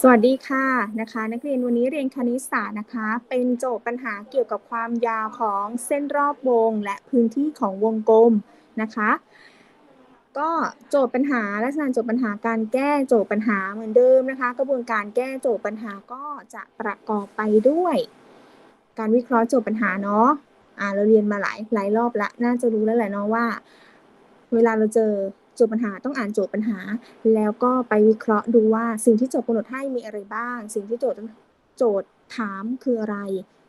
สวัสดีค่ะนะคะ นักเรียนวันนี้เรียนคณิตศาสตร์นะคะ เป็นโจทย์ปัญหาเกี่ยวกับความยาวของเส้นรอบวง และพื้นที่ของวงกลมนะคะ ก็โจทย์ปัญหาลักษณะโจทย์ปัญหาการแก้โจทย์ปัญหาเหมือนเดิมนะคะ กระบวนการแก้โจทย์ปัญหาก็จะประกอบไปด้วย การวิเคราะห์โจทย์ปัญหาเนาะอ่าเราเรียนมาหลายหลายรอบละน่าจะรู้แล้วแหละเนาะว่า เวลาเราเจอ โจทย์ปัญหาต้องอ่านโจทย์ปัญหา แล้วก็ไปวิเคราะห์ดูว่าสิ่งที่โจทย์กำหนดให้มีอะไรบ้าง สิ่งที่โจทย์โจทย์ถามคืออะไร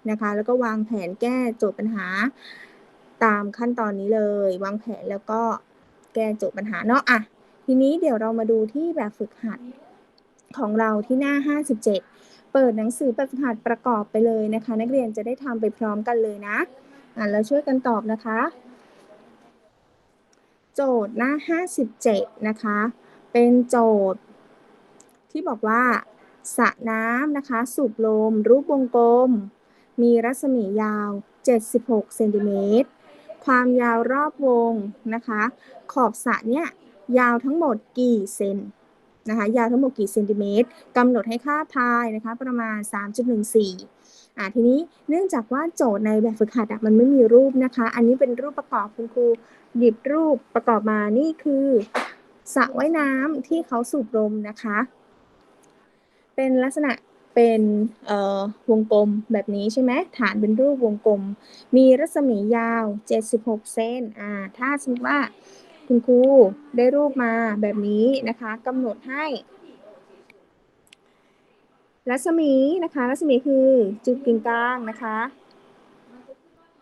นะคะ แล้วก็วางแผนแก้โจทย์ปัญหา ตามขั้นตอนนี้เลย วางแผนแล้วก็แก้โจทย์ปัญหาเนาะอะทีนี้เดี๋ยวเรามาดูที่แบบฝึกหัดของเราที่หน้า 57 เปิดหนังสือแบบฝึกหัดประกอบไปเลยนะคะ นักเรียนจะได้ทำไปพร้อมกันเลยนะอะแล้วช่วยกันตอบนะคะ โจทย์หน้า 57 นะคะ เป็นโจทย์ ที่บอกว่าสระน้ำนะคะ สูบลม รูปวงกลม มีรัศมียาว 76 เซนติเมตร ความยาวรอบวงนะคะ ขอบสระเนี่ยยาวทั้งหมดกี่เซนนะคะยาวทั้งหมดกี่เซนติเมตรกำหนดให้ค่าพายนะคะประมาณ 3.14อ่าทีนี้เนื่องจากว่าโจทย์ในแบบฝึกหัดอะมันไม่มีรูปนะคะ อันนี้เป็นรูปประกอบคุณครู หยิบรูปประกอบมานี่คือสระว่ายน้ำที่เขาสูบลมนะคะ เป็นลักษณะเป็นวงกลมแบบนี้ใช่ไหมฐานเป็นรูปวงกลม มีรัศมียาว 76 เซนอ่าถ้าสมมติว่าคุณครูได้รูปมาแบบนี้นะคะกำหนดให้ รัศมีนะคะ รัศมีคือจุดกึ่งกลางนะคะ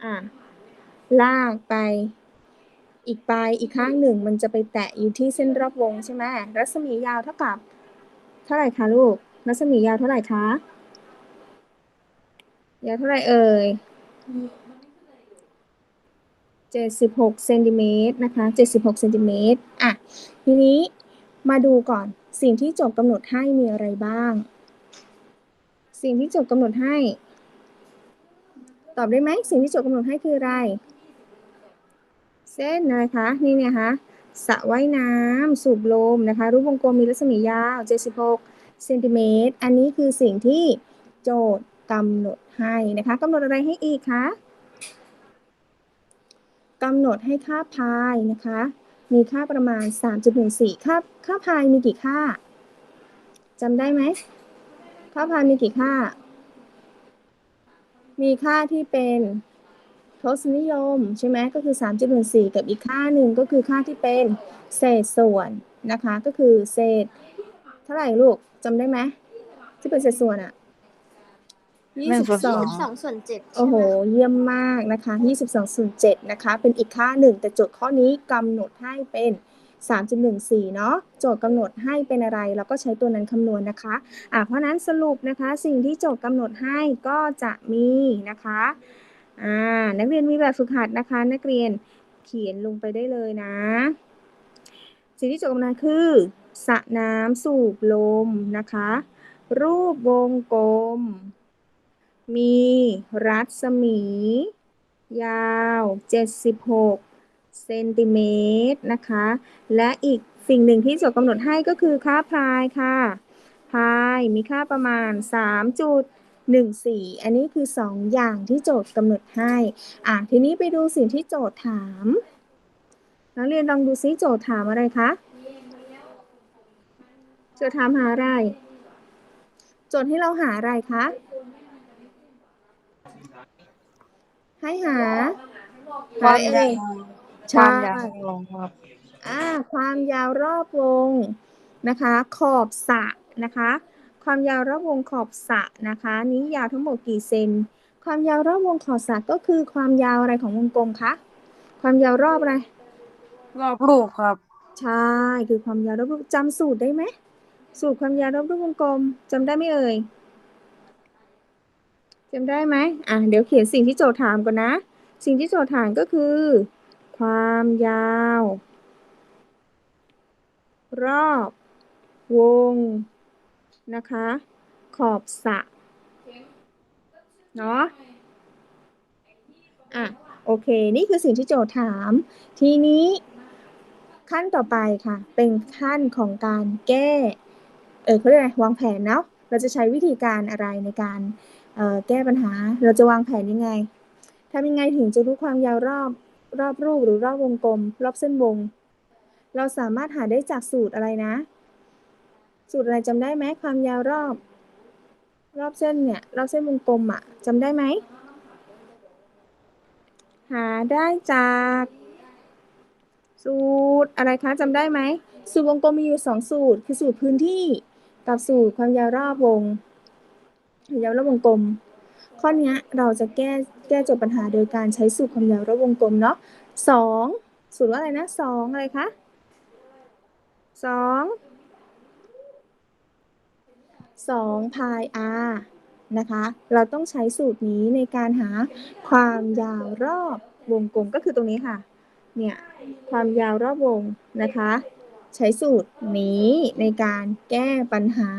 อ่าลากไป อีกปลายอีกข้างหนึ่งมันจะไปแตะอยู่ที่เส้นรอบวงใช่ไหมรัศมียาวเท่ากับ เท่าไหร่คะลูก รัศมียาวเท่าไหร่คะ ยาวเท่าไหร่เอ่ยเจ็ดสิบหกเซนติเมตรนะคะเจ็ดสิบหกเซนติเมตรอะ ทีนี้มาดูก่อนสิ่งที่โจทย์กำหนดให้มีอะไรบ้าง สิ่งที่โจทย์กำหนดให้ ตอบได้ไหมสิ่งที่โจทย์กำหนดให้คืออะไร เส้นอะไรคะ นี่เนี่ยคะสระว่ายน้ำสูบลมนะคะ รูปวงกลมมีรัศมียาว 76เซนติเมตร อันนี้คือสิ่งที่โจทย์กำหนดให้นะคะกำหนดอะไรให้อีกคะกำหนดให้ค่าพายนะคะ มีค่าประมาณ 3.14 ค่าค่าพายมีกี่ค่าจำได้ไหมค่าพายมีกี่ค่า มีค่าที่เป็น ทศนิยมใช่ไหมก็คือ 3.14 กับอีกค่าหนึ่งก็คือค่าที่เป็นเศษส่วนนะคะ ก็คือเศษเท่าไหร่ลูกจำได้ไหมที่เป็นเศษส่วนอะยี่สิบสองสองส่วนเจ็ดโอ้โห เยี่ยมมากนะคะ22ส่วน7นะคะ เป็นอีกค่าหนึ่งแต่โจทย์ข้อนี้กำหนดให้เป็น3.14เนาะโจทย์กำหนดให้เป็นอะไรเราก็ใช้ตัวนั้นคำนวณนะคะอะเพราะนั้นสรุปนะคะสิ่งที่โจทย์กำหนดให้ก็จะมีนะคะ อ่า นักเรียนมีแบบฝึกหัดนะคะ นักเรียนเขียนลงไปได้เลยนะ สิ่งที่โจทย์กำหนดคือสระน้ำสูบลมนะคะ รูปวงกลม มีรัศมี ยาว 76 เซนติเมตรนะคะ และอีกสิ่งหนึ่งที่โจทย์กำหนดให้ก็คือค่าพายค่ะ พายมีค่าประมาณ 3 จุด 3.14 อันนี้คือ 2 อย่างที่โจทย์กำหนดให้อะทีนี้ไปดูสิ่งที่โจทย์ถาม นักเรียนลองดูซิโจทย์ถามอะไรคะ โจทย์ถามหาอะไร โจทย์ให้เราหาอะไรคะ ให้หาความหาอะไรยาเอ่วยคใช่วามยาวลงครับอ่าความยาวรอบวงนะคะ ขอบสระนะคะ ความยาวรอบวงขอบสระนะคะ นี้ยาวทั้งหมดกี่เซน ความยาวรอบวงขอบสระก็คือความยาวอะไรของวงกลมคะ ความยาวรอบอะไร รอบลูกครับ ใช่ คือความยาวรอบรูปจำสูตรได้ไหม สูตรความยาวรอบรูปวงกลมจำได้ไหมเอ่ยจำได้ไหมอะ เดี๋ยวเขียนสิ่งที่โจทย์ถามก่อนนะ สิ่งที่โจทย์ถามก็คือ ความยาว รอบ วง นะคะ ขอบสระเนาะอะโอเค นี่คือสิ่งที่โจทย์ถาม ทีนี้ขั้นต่อไปค่ะ เป็นขั้นของการแก้ เออเขาเรียกอะไรวางแผนเนาะเราจะใช้วิธีการอะไรในการเอ่อแก้ปัญหา เราจะวางแผนยังไงทำยังไงถึงจะรู้ความยาวรอบรอบรูปหรือรอบวงกลม รอบเส้นวง เราสามารถหาได้จากสูตรอะไรนะ สูตรอะไรจำได้ไหมความยาวรอบ รอบเส้นเนี่ย รอบเส้นวงกลมอะจำได้ไหม หาได้จาก สูตรอะไรคะจำได้ไหม สูตรวงกลมมีอยู่สองสูตร คือสูตรพื้นที่กับสูตรความยาวรอบวงยาวรอบวงกลม ข้อนี้เราจะแก้แก้โจทย์ปัญหาโดยการใช้สูตรความยาวรอบวงกลมเนาะสองสูตรว่าอะไรนะสองอะไรคะสอง สองพาย r นะคะ เราต้องใช้สูตรนี้ในการหาความยาวรอบวงกลมก็คือตรงนี้ค่ะ เนี่ย ความยาวรอบวงนะคะ ใช้สูตรนี้ในการแก้ปัญหา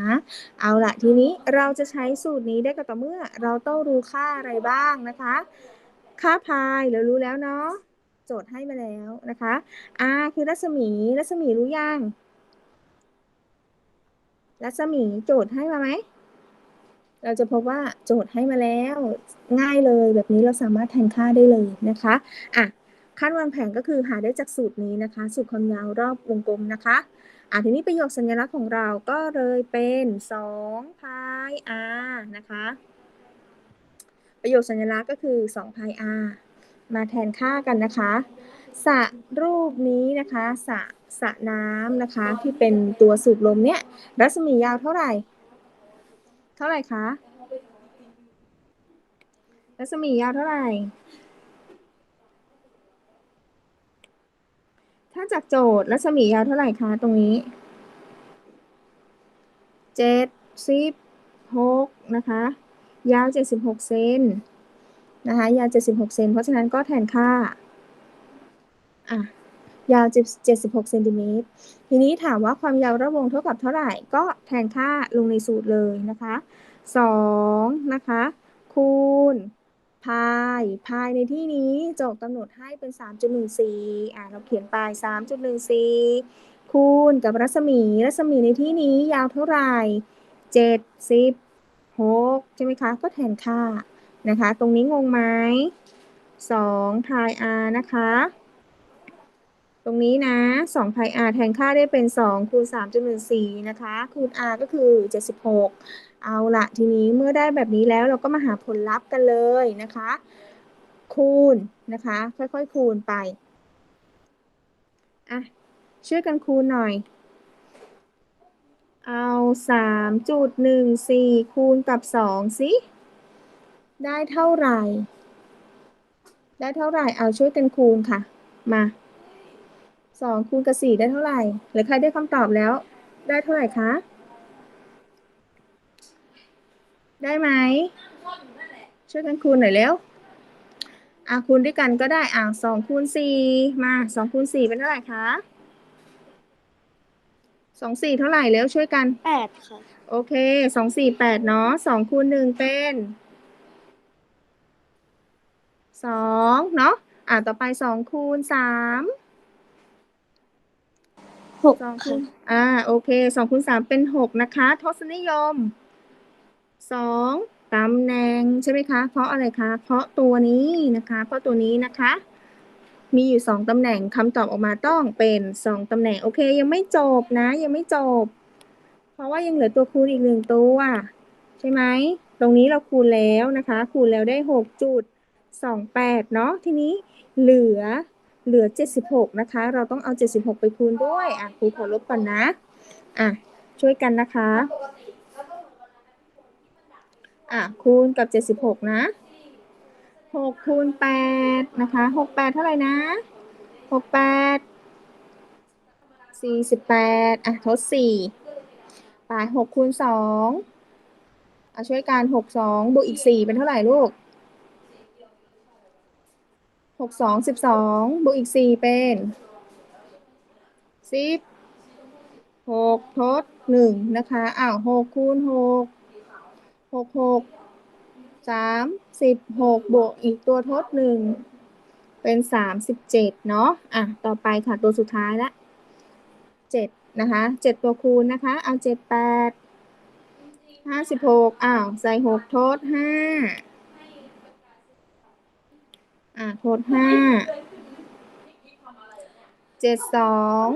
เอาละทีนี้เราจะใช้สูตรนี้ได้ก็ต่อเมื่อ เราต้องรู้ค่าอะไรบ้างนะคะ ค่าพายเรารู้แล้วเนาะ โจทย์ให้มาแล้วนะคะ r คือรัศมี รัศมีรู้ยัง รัศมีโจทย์ให้มาไหม เราจะพบว่าโจทย์ให้มาแล้วง่ายเลยแบบนี้เราสามารถแทนค่าได้เลยนะคะอะขั้นวางแผนก็คือหาได้จากสูตรนี้นะคะ สูตรความยาวรอบวงกลมนะคะอะทีนี้ประโยคสัญลักษณ์ของเราก็เลยเป็น2พาย r นะคะ ประโยคสัญลักษณ์ก็คือ2พาย r มาแทนค่ากันนะคะ สระรูปนี้นะคะสระสระน้ำนะคะ ที่เป็นตัวสูบลมเนี่ย รัศมียาวเท่าไหร่ เท่าไหร่คะรัศมียาวเท่าไหร่ ถ้าจากโจทย์รัศมียาวเท่าไหร่คะตรงนี้เจ็ดสิบหกนะคะ ยาวเจ็ดสิบหกเซนนะคะ ยาวเจ็ดสิบหกเซนเพราะฉะนั้นก็แทนค่า อะยาวเจ็ดสิบหกเซนติเมตรทีนี้ถามว่าความยาวระวงเท่ากับเท่าไหร่ก็แทนค่าลงในสูตรเลยนะคะสองนะคะ คูณพายพายในที่นี้โจทย์กำหนดให้เป็น 3.14อ่าเราเขียนไป 3.14 คูณกับรัศมี รัศมีในที่นี้ยาวเท่าไหร่76ใช่ไหมคะ ก็แทนค่านะคะ ตรงนี้งงไหม2พาย r นะคะ ตรงนี้นะ2พาย r แทนค่าได้เป็น 2 คูณ 3.14 นะคะ คูณ r ก็คือ 76 เอาละทีนี้เมื่อได้แบบนี้แล้วเราก็มาหาผลลัพธ์กันเลยนะคะ คูณนะคะ ค่อยๆคูณไป อะ ช่วยกันคูณหน่อย เอา 3.14 คูณกับ 2 สิ ได้เท่าไหร่ ได้เท่าไหร่ เอาช่วยกันคูณค่ะ มา 2คูณกับ4ได้เท่าไหร่หรือใครได้คำตอบแล้ว ได้เท่าไหร่คะ ได้ไหม ช่วยกันคูณหน่อยเร็วอะคูณด้วยกันก็ได้อะสองคูณสี่มาสองคูณสี่เป็นเท่าไหร่คะสองสี่เท่าไหร่เร็วช่วยกันแปดค่ะ โอเคสองสี่แปดเนาะสองคูณหนึ่งเป็นสองเนาะอะต่อไปสองคูณสาม หกสองคูค่ะณอ่าโอเคสองคูณสามเป็นหกนะคะ ทศนิยมสองตำแหน่งใช่ไหมคะ เพราะอะไรคะ เพราะตัวนี้นะคะ เพราะตัวนี้นะคะ มีอยู่สองตำแหน่งคำตอบออกมาต้องเป็นสองตำแหน่งโอเค ยังไม่จบนะ ยังไม่จบ เพราะว่ายังเหลือตัวคูณอีกหนึ่งตัวใช่ไหมตรงนี้เราคูณแล้วนะคะ คูณแล้วได้หกจุดสองแปดเนาะทีนี้เหลือ เหลือเจ็ดสิบหกนะคะ เราต้องเอาเจ็ดสิบหกไปคูณด้วย อะครูขอลบก่อนนะ อะ ช่วยกันนะคะ อะ คูณกับเจ็ดสิบหกนะหกคูณแปดนะคะหกแปดเท่าไหร่นะหกแปดสี่สิบแปดอะ ทดสี่ไปหกคูณสองอะ ช่วยกันหกสองบวกอีกสี่เป็นเท่าไหร่ลูก หกสองสิบสองบวกอีกสี่เป็นสิบหกทดหนึ่งนะคะอ้าวหกคูณหกหกหกสามสิบหกบวกอีกตัวทดหนึ่งเป็นสามสิบเจ็ดเนาะอะต่อไปค่ะตัวสุดท้ายละเจ็ดนะคะเจ็ดตัวคูณนะคะเอาเจ็ดแปดห้าสิบหกอ้าวใส่หกทดห้า อ่าทดห้าเจ็ดสอง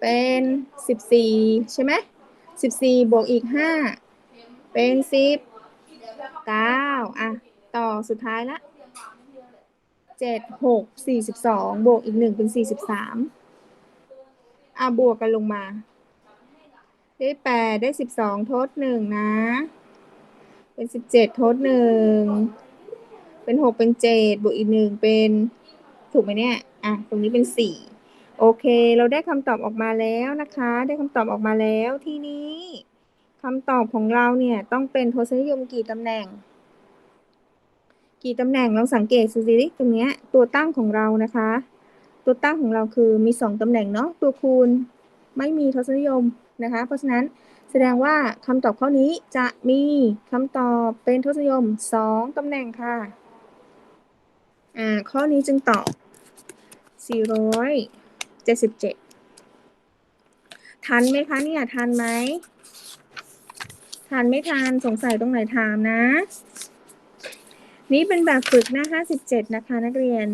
เป็นสิบสี่ใช่ไหมสิบสี่บวกอีกห้าเป็นสิบเก้าอะ ต่อสุดท้ายละเจ็ดหกสี่สิบสองบวกอีกหนึ่งเป็นสี่สิบสามอะ บวกกันลงมา ได้แปดได้สิบสองทดหนึ่งนะ เป็นสิบเจ็ดทดหนึ่ง เป็นหกเป็นเจ็ดบวกอีกหนึ่งเป็นถูกไหมเนี่ย อะ ตรงนี้เป็นสี่โอเค เราได้คำตอบออกมาแล้วนะคะ ได้คำตอบออกมาแล้วทีนี้คำตอบของเราเนี่ยต้องเป็นทศนิยมกี่ตำแหน่ง กี่ตำแหน่งเราสังเกตสิสิตรงเนี้ยตัวตั้งของเรานะคะ ตัวตั้งของเราคือมีสองตำแหน่งเนาะตัวคูณไม่มีทศนิยมนะคะ เพราะฉะนั้นแสดงว่าคำตอบข้อนี้จะมีคำตอบเป็นทศนิยมสองตำแหน่งค่ะ อ่า ข้อนี้จึงตอบ 477 ทันไหมคะเนี่ย ทันไหม ทันไม่ทัน สงสัยตรงไหนถามนะ นี่เป็นแบบฝึกหน้า 57 นะคะ นักเรียน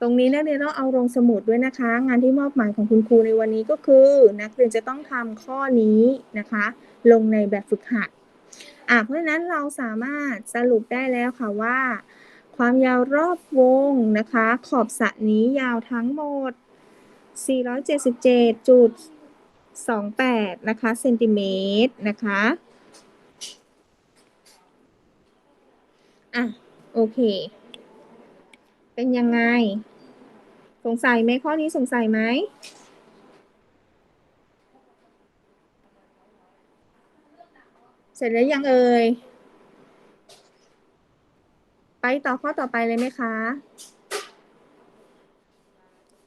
ตรงนี้นักเรียนต้องเอาลงสมุดด้วยนะคะ งานที่มอบหมายของคุณครูในวันนี้ก็คือ นักเรียนจะต้องทำข้อนี้นะคะ ลงในแบบฝึกหัด อะเพราะฉะนั้นเราสามารถสรุปได้แล้วค่ะว่า ความยาวรอบวงนะคะ ขอบสระนี้ยาวทั้งหมด 477.28 นะคะเซนติเมตรนะคะอะโอเค เป็นยังไง สงสัยไหมข้อนี้สงสัยไหม เสร็จแล้วยังเอ่ย ไปต่อข้อต่อไปเลยไหมคะ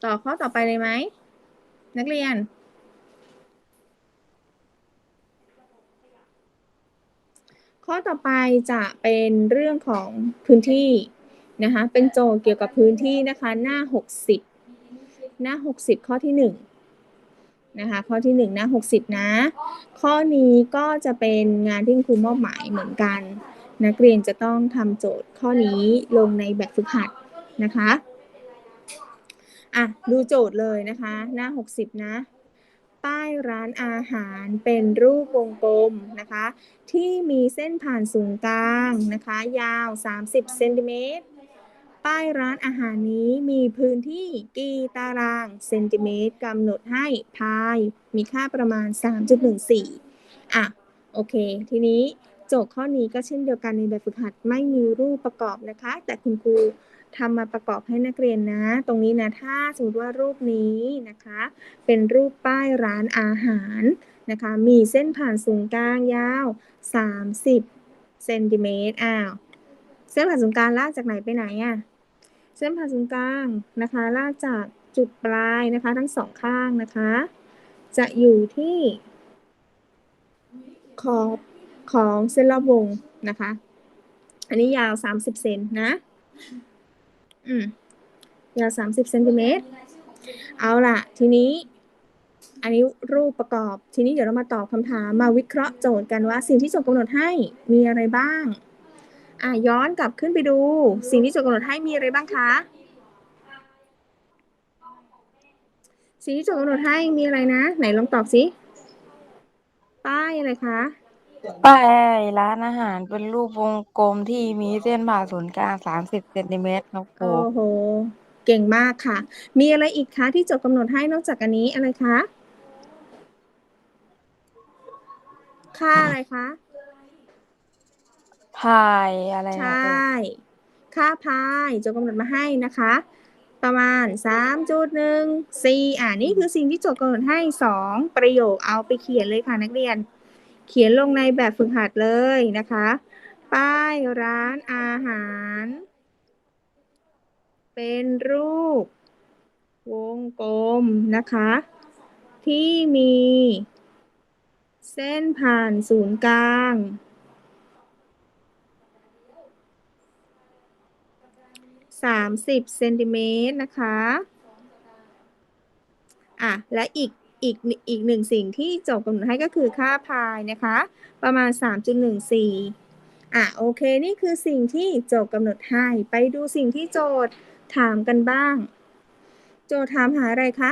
ต่อข้อต่อไปเลยไหม นักเรียน ข้อต่อไปจะเป็นเรื่องของพื้นที่นะคะ เป็นโจทย์เกี่ยวกับพื้นที่นะคะ หน้า 60 หน้า 60 ข้อที่ 1 นะคะข้อที่1หน้า60 นะ ข้อนี้ก็จะเป็นงานที่ครูมอบหมายเหมือนกัน นักเรียนจะต้องทำโจทย์ข้อนี้ลงในแบบฝึกหัดนะคะอะดูโจทย์เลยนะคะ หน้า 60 นะ ป้ายร้านอาหารเป็นรูปวงกลมนะคะ ที่มีเส้นผ่านศูนย์กลางนะคะ ยาว 30เซนติเมตร ป้ายร้านอาหารนี้มีพื้นที่กี่ตารางเซนติเมตรกำหนดให้พาย มีค่าประมาณ 3.14 อะ โอเค ทีนี้โจทย์ข้อนี้ก็เช่นเดียวกันในแบบฝึกหัดไม่มีรูปประกอบนะคะ แต่คุณครูทำมาประกอบให้นักเรียนนะ ตรงนี้นะ ถ้าสมมติว่ารูปนี้นะคะ เป็นรูปป้ายร้านอาหารนะคะ มีเส้นผ่านศูนย์กลางยาว 30เซนติเมตรอ้าว เส้นผ่านศูนย์กลางลากจากไหนไปไหนอะ เส้นผ่านศูนย์กลางนะคะ ลากจากจุดปลายนะคะ ทั้งสองข้างนะคะ จะอยู่ที่ขอบของเส้นรอบวงนะคะ อันนี้ยาว30เซนนะ อืม ยาว30เซนติเมตร เอาล่ะ ทีนี้ อันนี้รูปประกอบ ทีนี้เดี๋ยวเรามาตอบคำถาม มาวิเคราะห์โจทย์กันว่า สิ่งที่โจทย์กำหนดให้มีอะไรบ้าง อะย้อนกลับขึ้นไปดู สิ่งที่โจทย์กำหนดให้มีอะไรบ้างคะ สิ่งที่โจทย์กำหนดให้มีอะไรนะ ไหนลองตอบสิ ป้ายอะไรคะ ป้ายร้านอาหารเป็นรูปวงกลมที่มีเส้นผ่าศูนย์กลางสามสิบเซนติเมตรครับครูโอ้โห เก่งมากค่ะ มีอะไรอีกคะที่โจทย์กำหนดให้นอกจากอันนี้อะไรคะ ค่าอะไรคะ พายอะไรใชนะครู่ ค่าพายโจทย์กำหนดมาให้นะคะ ประมาณ 3.1อ่านี่คือสิ่งที่โจทย์กำหนดให้ 2 ประโยคเอาไปเขียนเลยค่ะนักเรียน เขียนลงในแบบฝึกหัดเลยนะคะ ป้ายร้านอาหาร เป็นรูป วงกลมนะคะ ที่มี เส้นผ่านศูนย์กลาง 30เซนติเมตรนะคะอะและอีกอีกอีกหนึ่งสิ่งที่โจทย์กำหนดให้ก็คือค่าพายนะคะ ประมาณ 3.14 อะโอเคนี่คือสิ่งที่โจทย์กำหนดให้ ไปดูสิ่งที่โจทย์ถามกันบ้าง โจทย์ถามหาอะไรคะ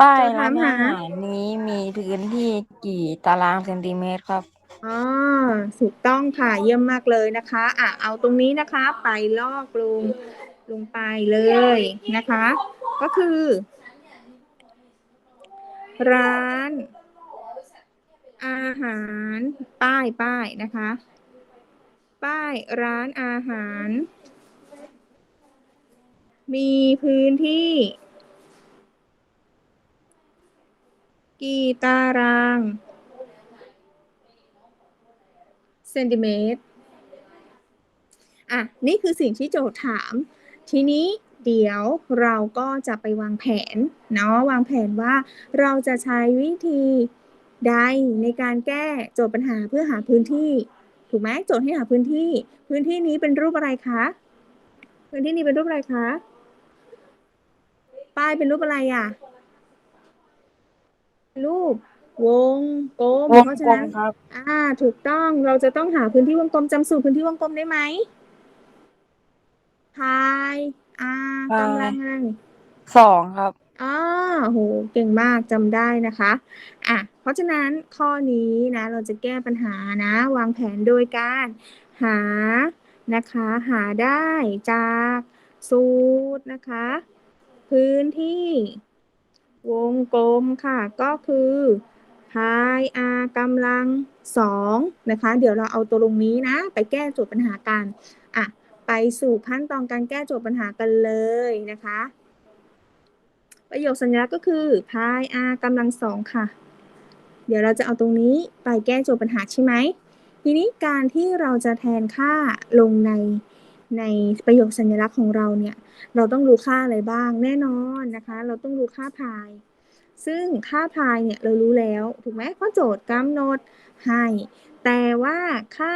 ป้ายร้านอาหารนี้มีพื้นที่กี่ตารางเซนติเมตรครับอ๋อถูกต้องค่ะเยี่ยมมากเลยนะคะอะเอาตรงนี้นะคะ ไปลอกลงลงไปเลยนะคะ ก็คือ ร้าน อาหาร ป้ายป้ายนะคะ ป้ายร้านอาหาร มีพื้นที่ กี่ตารางเซนติเมตร อะ นี่คือสิ่งที่โจทย์ถาม ทีนี้เดี๋ยวเราก็จะไปวางแผน เนาะ วางแผนว่าเราจะใช้วิธีใดในการแก้โจทย์ปัญหาเพื่อหาพื้นที่ ถูกไหมโจทย์ให้หาพื้นที่ พื้นที่นี้เป็นรูปอะไรคะ พื้นที่นี้เป็นรูปอะไรคะ ป้ายเป็นรูปอะไรอะ รูป วงกลมวงเพราะฉะกลนั้มนครับ อ่า ถูกต้องเราจะต้องหาพื้นที่วงกลมจำสูตรพื้นที่วงกลมได้ไหมพายอากำลังอะไรสองครับ อ๋อโห เก่งมากจำได้นะคะ อะ เพราะฉะนั้นข้อนี้นะ เราจะแก้ปัญหานะ วางแผนโดยการหานะคะ หาได้จากสูตรนะคะ พื้นที่ วงกลมค่ะ ก็คือพายอากำลังสองนะคะ เดี๋ยวเราเอาตัวลงนี้นะ ไปแก้โจทย์ปัญหากันอะไปสู่ขั้นตอนการแก้โจทย์ปัญหากันเลยนะคะ ประโยคสัญลักษณ์ก็คือพาย r กำลังสองค่ะ เดี๋ยวเราจะเอาตรงนี้ไปแก้โจทย์ปัญหาใช่ไหมทีนี้การที่เราจะแทนค่าลงใน ในประโยคสัญลักษณ์ของเราเนี่ย เราต้องรู้ค่าอะไรบ้างแน่นอนนะคะ เราต้องรู้ค่าพาย ซึ่งค่าพายเนี่ยเรารู้แล้วถูกไหมเพราะโจทย์กำหนดให้ แต่ว่าค่า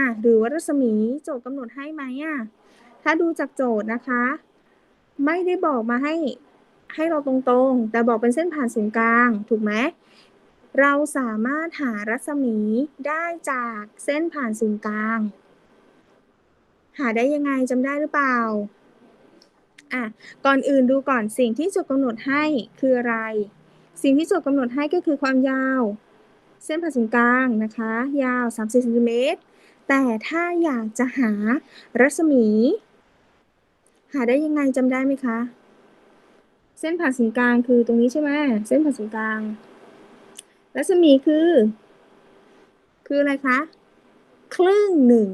r หรือว่ารัศมีโจทย์กำหนดให้ไหมอะถ้าดูจากโจทย์นะคะ ไม่ได้บอกมาให้ให้เราตรงๆ แต่บอกเป็นเส้นผ่านศูนย์กลาง ถูกไหม เราสามารถหารัศมีได้จากเส้นผ่านศูนย์กลาง หาได้ยังไงจำได้หรือเปล่าอะก่อนอื่นดูก่อนสิ่งที่โจทย์กำหนดให้คืออะไร สิ่งที่โจทย์กำหนดให้ก็คือความยาว เส้นผ่าศูนย์กลางนะคะ ยาว 30เซนติเมตรแต่ถ้าอยากจะหารัศมี หาได้ยังไงจำได้ไหมคะ เส้นผ่าศูนย์กลางคือตรงนี้ใช่ไหมเส้นผ่าศูนย์กลาง รัศมีคือ คืออะไรคะ ครึ่งหนึ่ง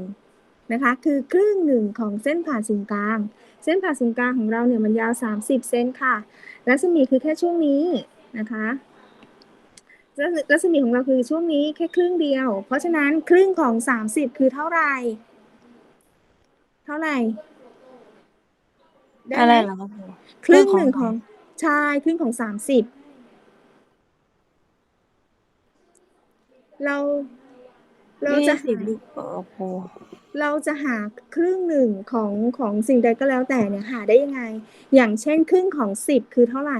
นะคะคือครึ่งหนึ่งของเส้นผ่านศูนย์กลาง เส้นผ่านศูนย์กลางของเราเนี่ยมันยาว 30 เซนค่ะ รัศมีคือแค่ช่วงนี้นะคะรัศรัศมีของเราคือช่วงนี้แค่ครึ่งเดียว เพราะฉะนั้นครึ่งของ 30 คือเท่าไหร่ เท่าไหร่ด้อะไรหมเหรอครับครูครึ่งหนึ่งครึ่งขขอองงใช่ครึ่งของสามสิบเราเราจะยี่สิบหาหรือ เปล่าครูเราจะหาครึ่งหนึ่งของของสิ่งใดก็แล้วแต่เนี่ยหาได้ยังไง อย่างเช่นครึ่งของสิบคือเท่าไหร่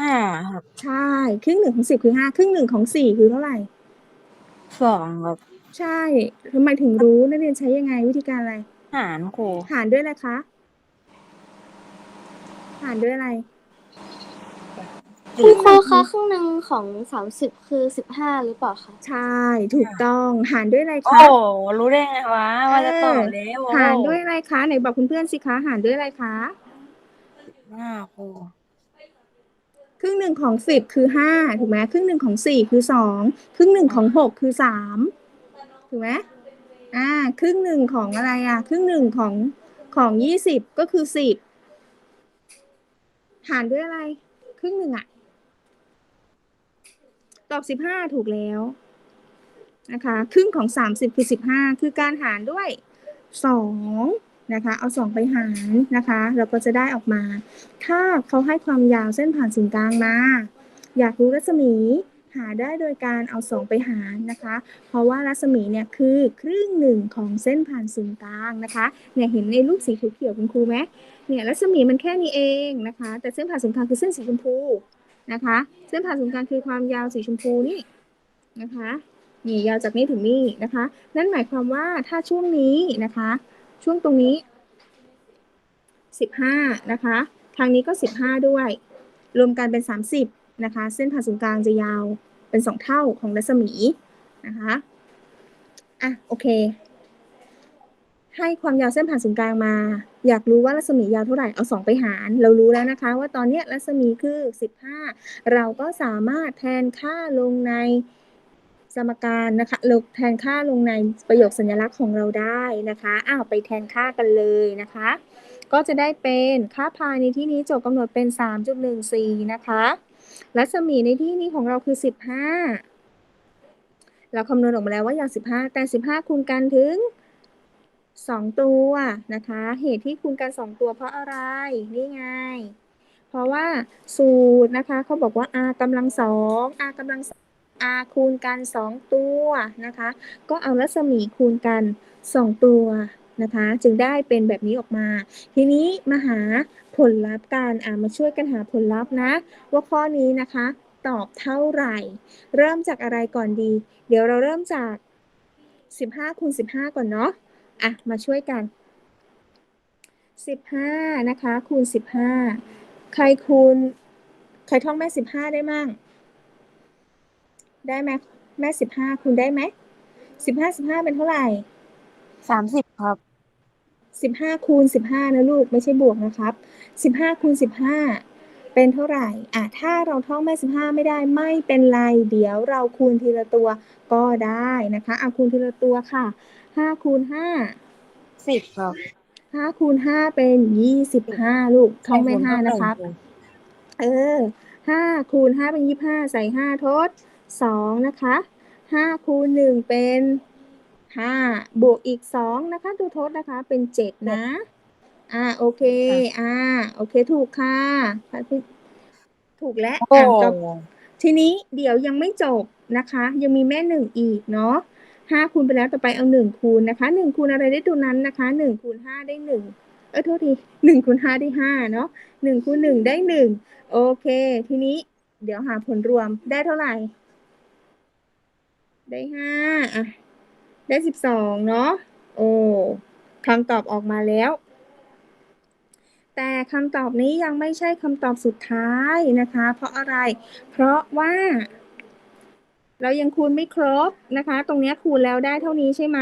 ห้าครับใช่ครึ่งหนึ่งของสิบคือห้าครึ่งหนึ่งของสี่คือเท่าไหร่สองครับใช่ทำไมถึงรู้นักเรียนใช้ยังไงวิธีการอะไร หารครูหารด้วยอะไรคะหารด้วยอะไร คุณครูคะครึ่งหนึ่งของสามสิบคือสิบห้าหรือเปล่าคะ ใช่ถูกต้องหารด้วยอะไรโอ้คะรู้ได้ไงวะว่าจะตอบแล้วหารด้วยอะไรคะไหนบอกคุณเพื่อนๆสิคะหารด้วยอะไรคะห้าครูครึ่งหนึ่งของสิบคือห้าถูกไหมครึ่งหนึ่งของสี่คือสองครึ่งหนึ่งของหกคือสามถูกไหมอ่าครึ่งหนึ่งของอะไรอะ ครึ่งหนึ่งของของยี่สิบก็คือสิบหารด้วยอะไร ครึ่งหนึ่งอะต อบสิบห้าถูกแล้วนะคะครึ่งของสามสิบคือสิบห้าคือการหารด้วยสองนะคะเอาสองไปหารนะคะ เราก็จะได้ออกมา ถ้าเขาให้ความยาวเส้นผ่านศูนย์กลางมา อยากรู้รัศมีหาได้โดยการเอาสองไปหารนะคะ เพราะว่ารัศมีเนี่ยคือครึ่งหนึ่งของเส้นผ่านศูนย์กลางนะคะเนี่ยเห็นในรูปสีเขียวคุณครูไหมเนี่ยรัศมีมันแค่นี้เองนะคะ แต่เส้นผ่านศูนย์กลางคือเส้นสีชมพู นะคะ เส้นผ่านศูนย์กลางคือความยาวสีชมพูนี่นะคะนี่ยาวจากนี้ถึงนี่นะคะ นั่นหมายความว่าถ้าช่วงนี้นะคะ ช่วงตรงนี้ 15 นะคะ ทางนี้ก็ 15 ด้วย รวมกันเป็น 30 นะคะ เส้นผ่าศูนย์กลางจะยาวเป็น 2 เท่าของรัศมีนะคะ อะ โอเค ให้ความยาวเส้นผ่านศูนย์กลางมา อยากรู้ว่ารัศมียาวเท่าไหร่ เอา 2 ไปหาร เรารู้แล้วนะคะ ว่าตอนนี้รัศมีคือ 15 เราก็สามารถแทนค่าลงในสมการนะคะลงแทนค่าลงในประโยคสัญลักษณ์ของเราได้นะคะ อ้าวไปแทนค่ากันเลยนะคะ ก็จะได้เป็นค่าพายในที่นี้โจทย์กำหนดเป็น 3.14 นะคะ รัศมีในที่นี้ของเราคือ 15 เราคำนวณออกมาแล้วว่ายาว 15 แต่ 15 คูณกันถึง 2ตัวนะคะ เหตุที่คูณกัน2ตัวเพราะอะไรนี่ไง เพราะว่าสูตรนะคะเขาบอกว่า r กำลังสอง r กำลัง r คูณกัน2ตัวนะคะ ก็เอารัศมีคูณกัน2ตัวนะคะ จึงได้เป็นแบบนี้ออกมา ทีนี้มาหาผลลัพธ์กันอ่ามาช่วยกันหาผลลัพธ์นะ ว่าข้อนี้นะคะ ตอบเท่าไหร่ เริ่มจากอะไรก่อนดี เดี๋ยวเราเริ่มจาก 15คูณ15 ก่อนเนาะ อะ มาช่วยกัน 15 นะคะ คูณ 15 ใครคูณ ใครท่องแม่ 15 ได้มั่ง ได้ไหมแม่ 15 คูณได้ไหม 15 15 เป็นเท่าไหร่สามสิบครับสิบห้าคูณสิบห้านะลูก ไม่ใช่บวกนะครับสิบห้าคูณสิบห้าเป็นเท่าไหร่ อะ ถ้าเราท่องแม่สิบห้าไม่ได้ไม่เป็นไร เดี๋ยวเราคูณทีละตัวก็ได้นะคะ เอาคูณทีละตัวค่ะ ห้าคูณห้าสิบครับห้าคูณห้าเป็นยี่สิบห้าลูกท่องไม่ห้านะครับ เออห้าคูณห้าเป็นยี่ห้าใส่ห้าทดสองนะคะห้าคูณหนึ่งเป็นห้าบวกอีกสองนะคะดูทดนะคะเป็นเจ็ดนะ อ่าโอเค อ่าโอเคถูกค่ะถูกแล้วโอ้อะจบทีนี้เดี๋ยวยังไม่จบนะคะ ยังมีแม่หนึ่งอีกเนาะ ห้าคูณไปแล้วต่อไปเอาหนึ่งคูณนะคะหนึ่งคูณอะไรได้ตัวนั้นนะคะหนึ่งคูณห้าได้หนึ่งเออโทษทีหนึ่งคูณห้าได้ห้าเนาะหนึ่งคูณหนึ่งได้หนึ่งโอเค ทีนี้เดี๋ยวหาผลรวมได้เท่าไหร่ ได้ห้าอะได้สิบสองเนาะโอ้คำตอบออกมาแล้ว แต่คำตอบนี้ยังไม่ใช่คำตอบสุดท้ายนะคะ เพราะอะไร เพราะว่า เรายังคูณไม่ครบนะคะ ตรงนี้คูณแล้วได้เท่านี้ใช่ไหม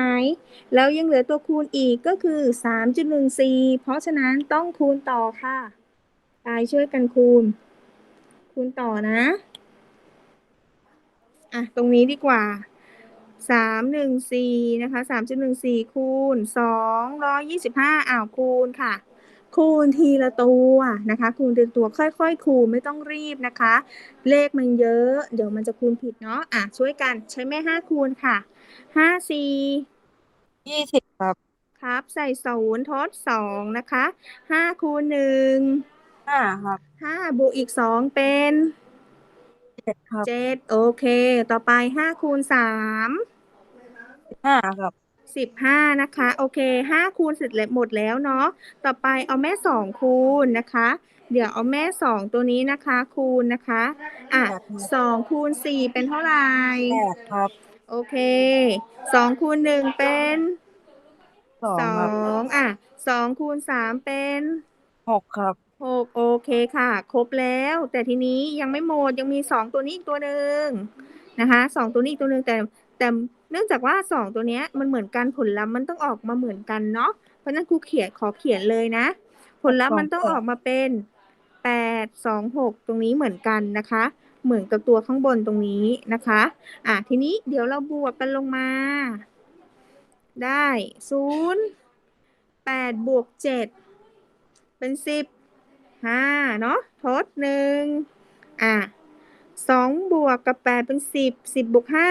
แล้วยังเหลือตัวคูณอีกก็คือ 3.14 เพราะฉะนั้นต้องคูณต่อค่ะไปช่วยกันคูณ คูณต่อนะ อะ ตรงนี้ดีกว่าสามหนึ่งสี่นะคะสามจุดหนึ่งสี่คูณสองร้อยยี่สิบห้าอ้าวคูณค่ะ คูณทีละตัวนะคะ คูณทีละตัวค่อยๆคูณไม่ต้องรีบนะคะ เลขมันเยอะ เดี๋ยวมันจะคูณผิดเนาะอะช่วยกันใช้แม่ห้าคูณค่ะห้าสี่ยี่สิบครับครับ ใส่ศูนย์ทดสองนะคะห้าคูณหนึ่งห้าครับห้าบวกอีกสองเป็นเจ็ดครับเจ็ดโอเค ต่อไปห้าคูณสามห้าครับ สิบห้านะคะ โอเคห้าคูณเสร็จแล้วหมดแล้วเนาะต่อไปเอาแม่สองคูณนะคะ เดี๋ยวเอาแม่สองตัวนี้นะคะ คูณนะคะอะสองคูณสี่เป็นเท่าไหร่แปดครับโอเคสองคูณหนึ่งเป็นสองสครับองอะสองคูณสามเป็นหกครับหกโอเคค่ะ ครบแล้ว แต่ทีนี้ยังไม่หมดยังมีสองตัวนี้อีกตัวหนึ่งนะคะสองตัวนี้อีกตัวหนึ่งแต่แต่ เนื่องจากว่าสองตัวเนี้ยมันเหมือนกันผลลัพธ์มันต้องออกมาเหมือนกันเนาะเพราะฉะนั้นครูเขียนขอเขียนเลยนะ ผลลัพธ์มันต้องออกมาเป็นแปดสองหกตรงนี้เหมือนกันนะคะ เหมือนกับตัวข้างบนตรงนี้นะคะ อะทีนี้เดี๋ยวเราบวกกันลงมา ได้ศูนย์แปดบวกเจ็ดเป็นสิบห้าเนาะทดหนึ่งอะสองบวกกับแปดเป็นสิบสิบบวกห้า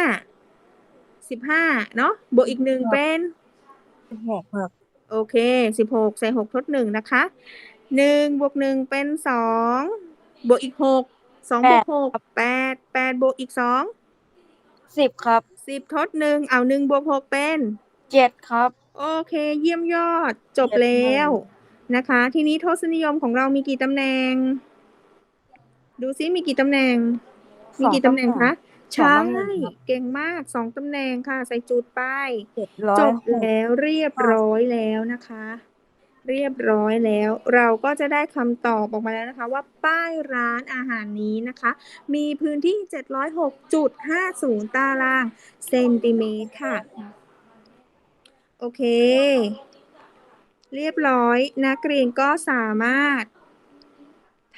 สิบห้าเนาะบวกอีกหนึ่งเป็นสิบหกครับโอเคสิบหกใส่หกทดหนึ่งนะคะหนึ่งบวกหนึ่งเป็นสองบวกอีกหกสองแปบวดกหกแปดแปดบวกอีกสองสิบครับสิบทดหนึ่งเอาหนึ่งบวกหกเป็นเจ็ดครับ โอเค เยี่ยมยอดจบเยี่ยมแล้วมากนะคะ ทีนี้ทศนิยมของเรามีกี่ตำแหน่ง ดูซิมีกี่ตำแหน่ง มีกี่ตำแหน่งคะส ใช่องตำแหน่งครับเก่งมากสองตำแหน่งค่ะ ใส่จุดไปเจ็ดร้อจยบแล้วเรียบร้อยแล้วนะคะ เรียบร้อยแล้ว เราก็จะได้คำตอบออกมาแล้วนะคะ ว่าป้ายร้านอาหารนี้นะคะ มีพื้นที่ 706.50 ตารางเซนติเมตรค่ะ โอเค เรียบร้อยนักเรียนก็สามารถ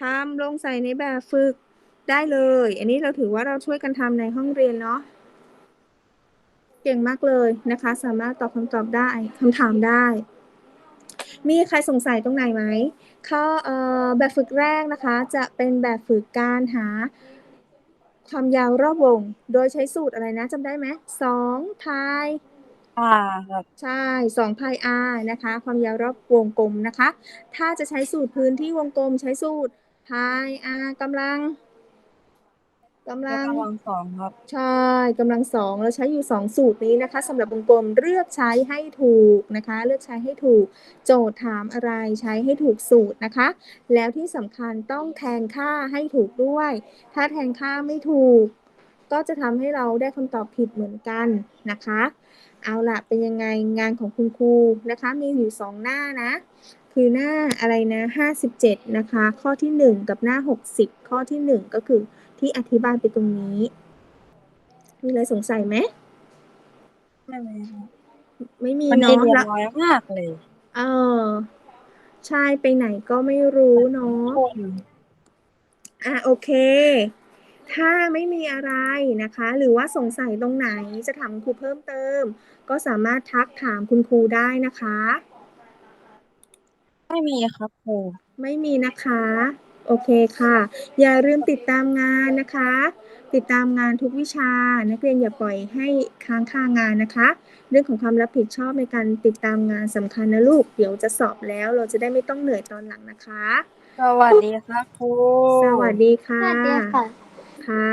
ทำลงใส่ในแบบฝึก ได้เลย อันนี้เราถือว่าเราช่วยกันทำในห้องเรียนเนาะ เก่งมากเลยนะคะ สามารถตอบคำตอบได้คำถามได้ มีใครสงสัยตรงไหนไหมข้อเอ่อแบบฝึกแรกนะคะ จะเป็นแบบฝึกการหาความยาวรอบวง โดยใช้สูตรอะไรนะจำได้ไหมสองพายอ่าครับใช่สองพาย r นะคะ ความยาวรอบวงกลมนะคะ ถ้าจะใช้สูตรพื้นที่วงกลมใช้สูตรพาย r กำลัง กำยลังกกำลังสองครับ ใช่กำลังสองเราใช้อยู่2สูตรนี้นะคะสำหรับวงกลมเลือกใช้ให้ถูกนะคะ เลือกใช้ให้ถูก โจทย์ถามอะไรใช้ให้ถูกสูตรนะคะ แล้วที่สำคัญต้องแทนค่าให้ถูกด้วย ถ้าแทนค่าไม่ถูก ก็จะทำให้เราได้คำตอบผิดเหมือนกันนะคะ เอาล่ะเป็นยังไงงานของคุณครูนะคะ มีอยู่2หน้านะ คือหน้าอะไรนะ57 นะคะ ข้อที่ 1 กับหน้า 60 ข้อที่ 1 ก็คือที่อธิบายไปตรงนี้ มีอะไรสงสัยไหมไม่เป็นไรครับไม่มีวันนี้เนาะเรียบละร้อยมากเลย เออ ใช่ไปไหนก็ไม่รู้เนาะคนอะโอเค ถ้าไม่มีอะไรนะคะ หรือว่าสงสัยตรงไหนจะถามครูเพิ่มเติม ก็สามารถทักถามคุณครูได้นะคะ ไม่มีครับครูไม่มีนะคะ โอเคค่ะ อย่าลืมติดตามงานนะคะ ติดตามงานทุกวิชา นักเรียนอย่าปล่อยให้ค้างค่างานนะคะ เรื่องของความรับผิดชอบในการติดตามงานสำคัญนะลูก เดี๋ยวจะสอบแล้วเราจะได้ไม่ต้องเหนื่อยตอนหลังนะคะ สวัสดีครับครูสวัสดีสค่ะวัสดีค่ะ ค่ะ